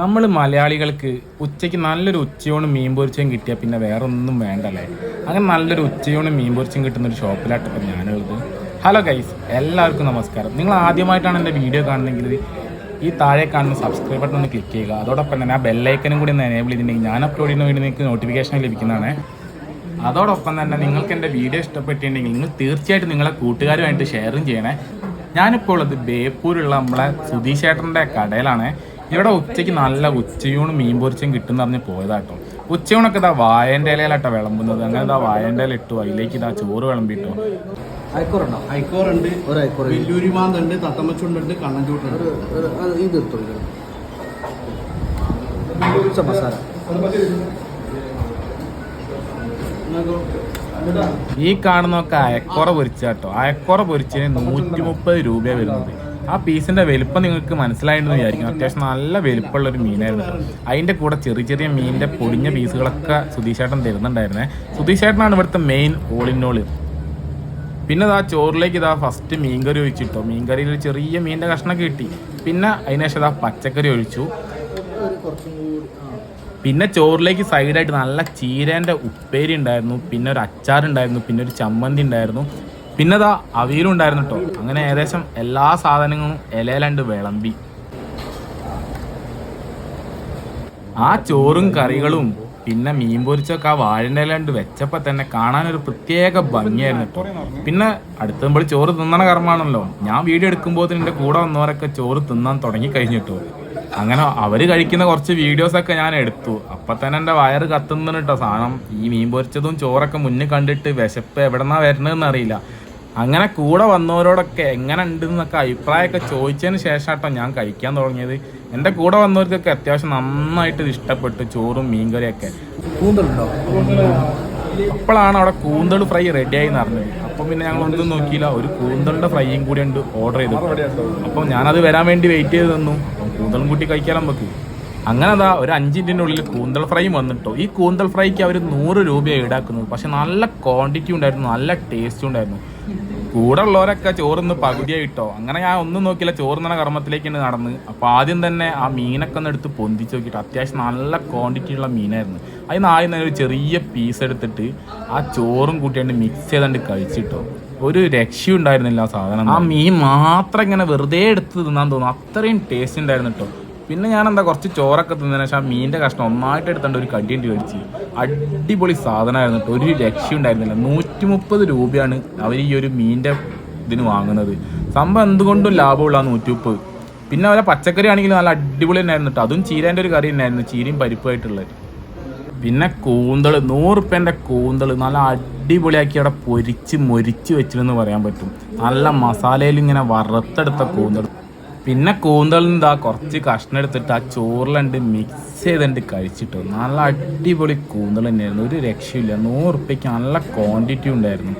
നമ്മൾ മലയാളികൾക്ക് ഉച്ചയ്ക്ക് നല്ലൊരു ഉച്ചയോണ് മീൻ പൊരിച്ചയും കിട്ടിയാൽ പിന്നെ വേറെ ഒന്നും വേണ്ടല്ലേ? അങ്ങനെ നല്ലൊരു ഉച്ചയോണ് മീൻ പൊരിച്ചും കിട്ടുന്ന ഒരു ഷോപ്പിലാട്ടോ ഇപ്പം ഞാനുള്ളത്. ഹലോ ഗൈസ് എല്ലാവർക്കും നമസ്കാരം. നിങ്ങൾ ആദ്യമായിട്ടാണ് എന്റെ വീഡിയോ കാണുന്നെങ്കിൽ ഈ താഴെ കാണുന്ന സബ്സ്ക്രൈബ് ബട്ടൺ ഒന്ന് ക്ലിക്ക് ചെയ്യുക. അതോടൊപ്പം തന്നെ ആ ബെല്ലൈക്കനും കൂടി ഒന്ന് എനേബിൾ ചെയ്തിട്ടുണ്ടെങ്കിൽ ഞാൻ അപ്ലോഡ് ചെയ്യുന്ന വീഡിയോ നിങ്ങൾക്ക് നോട്ടിഫിക്കേഷൻ ലഭിക്കുന്നതാണ്. അതോടൊപ്പം തന്നെ നിങ്ങൾക്ക് എന്റെ വീഡിയോ ഇഷ്ടപ്പെട്ടിട്ടുണ്ടെങ്കിൽ നിങ്ങൾ തീർച്ചയായിട്ടും നിങ്ങളെ കൂട്ടുകാരുമായിട്ട് ഷെയറും ചെയ്യണേ. ഞാനിപ്പോൾ ഉള്ളത് ബേപ്പൂരുള്ള നമ്മളെ സുധീഷേട്ടന്റെ കടയിലാണ്. ഇവിടെ ഉച്ചയ്ക്ക് നല്ല ഉച്ചയൂണ് മീൻ പൊരിച്ചും കിട്ടും പറഞ്ഞ് പോയതാട്ടോ ഉച്ചയൂണൊക്കെ ഇതാ വായന്റെ ഇലയിലാട്ടോ വിളമ്പുന്നത്. അങ്ങനെ ഇതാ വായന്റെ ഇല ഇട്ടു. അതിലേക്ക് ഇതാ ചോറ് വിളമ്പിട്ടോ. കണ്ണൻചൂട്ടുണ്ട് ഇത് ഈ കാണുന്നൊക്കെ അയക്കുറ പൊരിച്ചാട്ടോ അയക്കുറ പൊരിച്ചതിന് നൂറ്റി മുപ്പത് രൂപയാണ് വരുന്നത്. ആ പീസിന്റെ വലുപ്പം നിങ്ങൾക്ക് മനസ്സിലായിരുന്നു വിചാരിക്കും അത്യാവശ്യം നല്ല വലുപ്പമുള്ള ഒരു മീനായിരുന്നു. അതിന്റെ കൂടെ ചെറിയ ചെറിയ മീനിന്റെ പൊടിഞ്ഞ പീസുകളൊക്കെ സുധീഷേട്ടൻ തരുന്നുണ്ടായിരുന്നേ. സുധീഷേട്ടനാണ് ഇവിടുത്തെ മെയിൻ ഓളിനോൾ പിന്നെ ഇതാ ചോറിലേക്ക് ഇതാ ഫസ്റ്റ് മീൻകറി ഒഴിച്ചിട്ടോ. മീൻകറിയിൽ ചെറിയ മീനിന്റെ കഷ്ണം കിട്ടി. പിന്നെ അതിനുശേഷം ഇതാ പച്ചക്കറി ഒഴിച്ചു. പിന്നെ ചോറിലേക്ക് സൈഡായിട്ട് നല്ല ചീരേന്റെ ഉപ്പേരി ഉണ്ടായിരുന്നു. പിന്നെ ഒരു അച്ചാർ ഉണ്ടായിരുന്നു പിന്നെ ഒരു ചമ്മന്തി ഉണ്ടായിരുന്നു. പിന്നെതാ അവിയലുണ്ടായിരുന്നു കേട്ടോ അങ്ങനെ ഏകദേശം എല്ലാ സാധനങ്ങളും ഇലയിലണ്ട് വിളമ്പി. ആ ചോറും കറികളും പിന്നെ മീൻ പൊരിച്ചൊക്കെ ആ വാഴന്റെ ഇലണ്ട് വെച്ചപ്പോൾ തന്നെ കാണാൻ ഒരു പ്രത്യേക ഭംഗിയായിരുന്നു കേട്ടോ പിന്നെ അടുത്തുമ്പോൾ ചോറ് തിന്നണ കർമ്മമാണല്ലോ ഞാൻ വീഡിയോ എടുക്കുമ്പോൾ എന്റെ കൂടെ വന്നവരൊക്കെ ചോറ് തിന്നാൻ തുടങ്ങി കഴിഞ്ഞിട്ടു അങ്ങനെ അവർ കഴിക്കുന്ന കുറച്ച് വീഡിയോസൊക്കെ ഞാൻ എടുത്തു. അപ്പം തന്നെ എന്റെ വയറ് കത്തുന്നു കേട്ടോ സാധനം. ഈ മീൻ പൊരിച്ചതും ചോറൊക്കെ മുന്നേ കണ്ടിട്ട് വിശപ്പ് എവിടെന്നാ വരണതെന്ന് അറിയില്ല. അങ്ങനെ കൂടെ വന്നവരോടൊക്കെ എങ്ങനെ ഉണ്ട് എന്നൊക്കെ അഭിപ്രായമൊക്കെ ചോദിച്ചതിന് ശേഷമാട്ടോ ഞാൻ കഴിക്കാൻ തുടങ്ങിയത്. എന്റെ കൂടെ വന്നവർക്കൊക്കെ അത്യാവശ്യം നന്നായിട്ട് ഇഷ്ടപ്പെട്ടു ചോറും മീൻകറിയൊക്കെ. അപ്പോഴാണ് അവിടെ കൂന്തൾ ഫ്രൈ റെഡിയായി നടന്നത്. അപ്പം പിന്നെ ഞങ്ങൾ ഒന്നും നോക്കിയില്ല. ഒരു കൂന്തളിന്റെ ഫ്രൈയും കൂടി ഉണ്ട് ഓർഡർ ചെയ്തു. അപ്പം ഞാനത് വരാൻ വേണ്ടി വെയിറ്റ് ചെയ്ത് തന്നു കൂന്തളും കൂട്ടി കഴിക്കാൻ നമുക്ക്. അങ്ങനെ അതാ ഒരു അഞ്ചിന്റെ ഉള്ളിൽ കൂന്തൽ ഫ്രൈയും വന്നിട്ടോ. ഈ കൂന്തൽ ഫ്രൈക്ക് അവർ നൂറ് രൂപയാണ് ഈടാക്കുന്നത്. പക്ഷെ നല്ല ക്വാണ്ടിറ്റി ഉണ്ടായിരുന്നു. നല്ല ടേസ്റ്റും ഉണ്ടായിരുന്നു. കൂടെ ഉള്ളവരൊക്കെ ചോറിന്ന് പകുതിയായിട്ടോ. അങ്ങനെ ഞാൻ ഒന്നും നോക്കില്ല കർമ്മത്തിലേക്ക് കർമ്മത്തിലേക്കാണ് നടന്ന്. അപ്പോൾ ആദ്യം തന്നെ ആ മീനൊക്കെ ഒന്ന് എടുത്ത് പൊന്തിച്ച് നോക്കിട്ട് അത്യാവശ്യം നല്ല ക്വാണ്ടിറ്റി ഉള്ള മീനായിരുന്നു. അതിന് ആദ്യം തന്നെ ഒരു ചെറിയ പീസ് എടുത്തിട്ട് ആ ചോറും കൂട്ടിയാണ്ട് മിക്സ് ചെയ്തുകൊണ്ട് കഴിച്ചിട്ടോ. ഒരു രക്ഷയുണ്ടായിരുന്നില്ല ആ സാധനം. ആ മീൻ മാത്രം ഇങ്ങനെ വെറുതെ എടുത്ത് തിന്നാൻ തോന്നുന്നു. അത്രയും ടേസ്റ്റ് ഉണ്ടായിരുന്നു കേട്ടോ പിന്നെ ഞാൻ എന്താ കുറച്ച് ചോറൊക്കെ തിന്നതിന് ശേഷം ആ മീനിന്റെ കഷ്ണം ഒന്നായിട്ട് എടുത്തുകൊണ്ട് ഒരു കടിയുണ്ട് മേടിച്ച്. അടിപൊളി സാധനമായിരുന്നു ഒരു രക്ഷ ഉണ്ടായിരുന്നില്ല. നൂറ്റി മുപ്പത് രൂപയാണ് അവർ ഈ ഒരു മീനിന്റെ ഇതിന് വാങ്ങുന്നത്. സംഭവം എന്തുകൊണ്ടും ലാഭമുള്ള നൂറ്റി മുപ്പത് പിന്നെ അവരെ പച്ചക്കറി ആണെങ്കിൽ നല്ല അടിപൊളി തന്നെയായിരുന്നു കേട്ടോ. അതും ചീരേന്റെ ഒരു കറി തന്നെയായിരുന്നു ചീരയും പരിപ്പായിട്ടുള്ളത് പിന്നെ കൂന്തൾ നൂറുപ്യന്റെ കൂന്തൾ നല്ല അടിപൊളിയാക്കി അവിടെ പൊരിച്ച് മൊരിച്ച് വെച്ചിരുന്നു പറയാൻ പറ്റും. നല്ല മസാലയിൽ ഇങ്ങനെ വറുത്തെടുത്ത കൂന്തൾ പിന്നെ കൂന്തൽ നിന്ന് കുറച്ച് കഷ്ണം എടുത്തിട്ട് ആ ചോറിലുണ്ട് മിക്സ് ചെയ്തിട്ട് കഴിച്ചിട്ടു. നല്ല അടിപൊളി കൂന്തൾ തന്നെയായിരുന്നു ഒരു രക്ഷയില്ല നൂറുപ്യക്ക് നല്ല ക്വാണ്ടിറ്റി ഉണ്ടായിരുന്നു.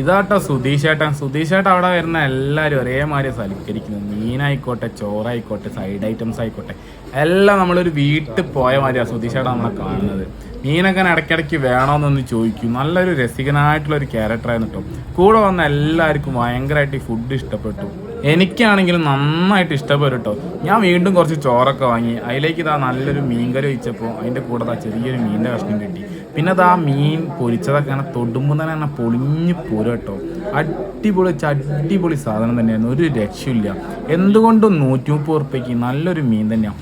ഇതാട്ടോ സുധീഷേട്ടൻ. സുധീഷേട്ടൻ അവിടെ വരുന്ന എല്ലാവരും ഒരേമാതിരി സൽക്കരിക്കുന്നത് മീനായിക്കോട്ടെ ചോറായിക്കോട്ടെ സൈഡ് ഐറ്റംസ് ആയിക്കോട്ടെ. എല്ലാം നമ്മളൊരു വീട്ടിൽ പോയ മാതിരിയാണ് സുധീഷേട്ടൻ നമ്മളെ കാണുന്നത്. മീനൊക്കെ ഇടയ്ക്കിടയ്ക്ക് വേണമെന്നൊന്ന് ചോദിക്കും. നല്ലൊരു രസികനായിട്ടുള്ള ഒരു ക്യാരക്ടറായിരുന്നു കേട്ടോ കൂടെ വന്ന എല്ലാവർക്കും ഭയങ്കരമായിട്ട് ഫുഡ് ഇഷ്ടപ്പെട്ടു. എനിക്കാണെങ്കിലും നന്നായിട്ട് ഇഷ്ടപ്പെടും കേട്ടോ ഞാൻ വീണ്ടും കുറച്ച് ചോറൊക്കെ വാങ്ങി. അതിലേക്ക് ഇതാ നല്ലൊരു മീൻകറി വെച്ചപ്പോൾ അതിന്റെ കൂടെ ഇതാ ചെറിയൊരു മീനിന്റെ കഷ്ണം കിട്ടി. പിന്നെ അത് ആ മീൻ പൊരിച്ചതൊക്കെ അങ്ങനെ തൊടുമ്പോൾ തന്നെ അങ്ങനെ പൊളിഞ്ഞു പോരും കേട്ടോ. അടിപൊളി അടിപൊളി സാധനം തന്നെയായിരുന്നു. ഒരു രക്ഷയില്ല എന്തുകൊണ്ടും നൂറ്റി മുപ്പത് ഉറുപ്പ്യക്ക് നല്ലൊരു മീൻ തന്നെയാണ്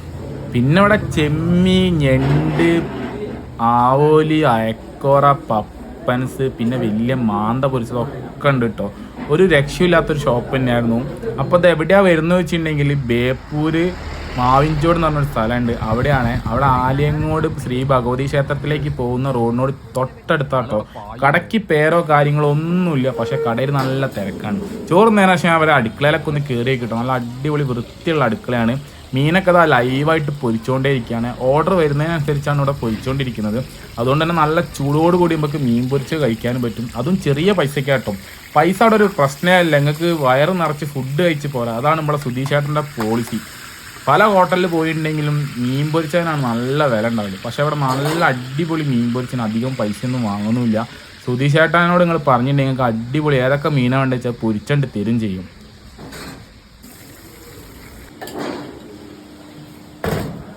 പിന്നെ ഇവിടെ ചെമ്മി ഞണ്ട് ആവോലി അയക്കോറ പപ്പൻസ് പിന്നെ വലിയ മാന്ത പൊരിച്ചതൊക്കെ ഉണ്ട് കേട്ടോ. ഒരു രക്ഷയില്ലാത്തൊരു ഷോപ്പ് തന്നെയായിരുന്നു. അപ്പോൾ അത് എവിടെയാണ് വരുന്നത് വെച്ചിട്ടുണ്ടെങ്കിൽ ബേപ്പൂര് മാവിഞ്ചോട് എന്ന് പറഞ്ഞൊരു സ്ഥലമുണ്ട്. അവിടെയാണ്. അവിടെ ആലിയങ്ങോട് ശ്രീ ഭഗവതി ക്ഷേത്രത്തിലേക്ക് പോകുന്ന റോഡിനോട് തൊട്ടടുത്താട്ടോ. കടയ്ക്ക് പേരോ കാര്യങ്ങളോ ഒന്നുമില്ല. പക്ഷെ കടയിൽ നല്ല തിരക്കാണ്. ചോറ് നേരം പക്ഷേ അവരെ അടുക്കളയിലൊക്കെ ഒന്ന് കയറി കിട്ടും നല്ല അടിപൊളി വൃത്തിയുള്ള അടുക്കളയാണ്. മീനൊക്കെ ഇതാ ലൈവായിട്ട് പൊരിച്ചുകൊണ്ടേ ഇരിക്കുകയാണ് ഓർഡർ വരുന്നതിനനുസരിച്ചാണ് ഇവിടെ പൊരിച്ചുകൊണ്ടിരിക്കുന്നത് അതുകൊണ്ട് തന്നെ നല്ല ചൂടോട് കൂടി നമുക്ക് മീൻ പൊരിച്ച് കഴിക്കാനും പറ്റും. അതും ചെറിയ പൈസയ്ക്ക് പൈസ അവിടെ ഒരു പ്രശ്നമല്ല. നിങ്ങൾക്ക് വയറ് നിറച്ച് ഫുഡ് കഴിച്ച് പോരാ. അതാണ് നമ്മുടെ സുധീഷേട്ടന്റെ പോളിസി പല ഹോട്ടലിൽ പോയിട്ടുണ്ടെങ്കിലും മീൻ പൊരിച്ചതിനാണ് നല്ല വില ഉണ്ടാവില്ല പക്ഷേ അവിടെ നല്ല അടിപൊളി മീൻ പൊരിച്ചതിന് അധികം പൈസയൊന്നും വാങ്ങുന്നുമില്ല. സുധീഷേട്ടനോട് നിങ്ങൾ പറഞ്ഞിട്ടുണ്ടെങ്കിൽ നിങ്ങൾക്ക് അടിപൊളി ഏതൊക്കെ മീനാണ് വെച്ചാൽ പൊരിച്ചണ്ട് തരും ചെയ്യും.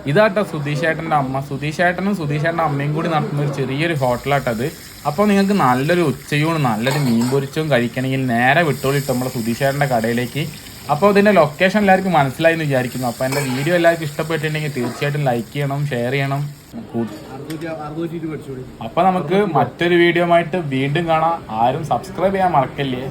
ഇതാട്ടോ സുധീഷേട്ടന്റെ അമ്മ. സുധീഷേട്ടനും സുധീഷേട്ടന്റെ അമ്മയും കൂടി നടത്തുന്ന ഒരു ചെറിയൊരു ഹോട്ടലാട്ടത് അപ്പോൾ നിങ്ങൾക്ക് നല്ലൊരു ഉച്ചയൂണ് നല്ലൊരു മീൻ പൊരിച്ചും കഴിക്കണമെങ്കിൽ നേരെ വിട്ടോളിട്ട് നമ്മുടെ സുധീഷേട്ടന്റെ കടയിലേക്ക്. അപ്പോൾ ഇതിന്റെ ലൊക്കേഷൻ എല്ലാവർക്കും മനസ്സിലായി എന്ന് വിചാരിക്കുന്നു. അപ്പോൾ എന്റെ വീഡിയോ എല്ലാവർക്കും ഇഷ്ടപ്പെട്ടിട്ടുണ്ടെങ്കിൽ തീർച്ചയായിട്ടും ലൈക്ക് ചെയ്യണം ഷെയർ ചെയ്യണം. അപ്പോൾ നമുക്ക് മറ്റൊരു വീഡിയോ ആയിട്ട് വീണ്ടും കാണാം. ആരും സബ്സ്ക്രൈബ് ചെയ്യാൻ മറക്കല്ലേ?